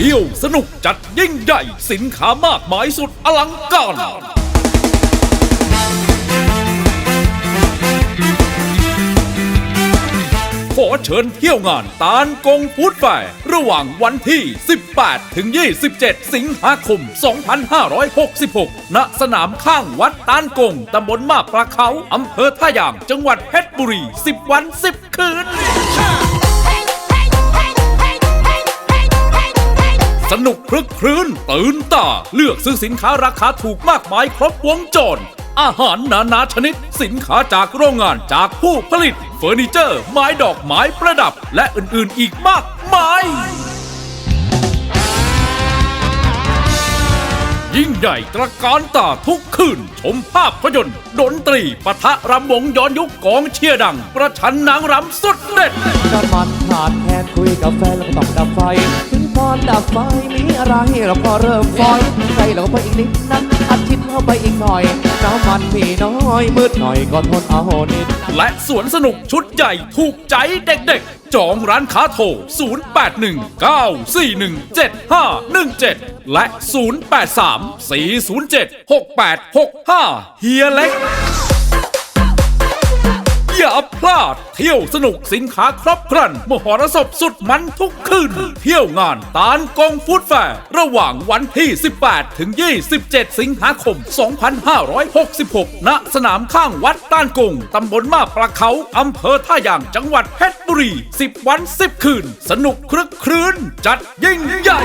ที่ยวสนุกจัดยิ่งใหญ่สินค้ามากมายสุดอลังการขอเชิญเที่ยวงานตานกงฟูดแฟร์ระหว่างวันที่ 18 ถึง 27 สิงหาคม 2566 ณ สนามข้างวัดตานกง ตำบลมาบปลาเขา อำเภอท่ายาง จังหวัดเพชรบุรี 10 วัน 10 คืน สนุกคลึกครื้นตื่นตา เลือกซื้อสินค้าราคาถูกมากมายครบวงจร อาหารนานาชนิด สินค้าจากโรงงานจากผู้ผลิต เฟอร์นิเจอร์ ไม้ดอกไม้ประดับ และอื่นๆอีกมากมาย ยิ่งใหญ่ตระการตาทุกคืน ชมภาพยนตร์ดนตรีปะทะรำวงย้อนยุคกองเชียร์ดัง ประชันนางรำสุดเด็ดจอนมันขาดแค่คุยกับแฟนแล้วก็ต้องดับไฟ ถึงตอนดับไฟมีอะไรเราก็เริ่มฟอยใจเราไปอีกนิดนัดอาทิตย์เข้าไปอีกหน่อย น้ำมันพี่น้อยมืดหน่อยก็ทนเอานิด และสวนสนุกชุดใหญ่ถูกใจเด็กๆ จองร้านค้าโทร 0819417517 และ 0834076865 เฮียเล็ก อย่าพลาด เที่ยวสนุกสินค้าครบครัน มหรสพสุดมันทุกคืน เที่ยวงานตานกงฟูดแฟร์ระหว่างวันที่ 18 ถึง 27 สิงหาคม 2566 ณ สนามข้างวัดตานกงตำบลมาปลาเขาอำเภอท่ายางจังหวัดเพชรบุรี 10 วัน 10 คืน สนุกครึกครื้น จัดยิ่งใหญ่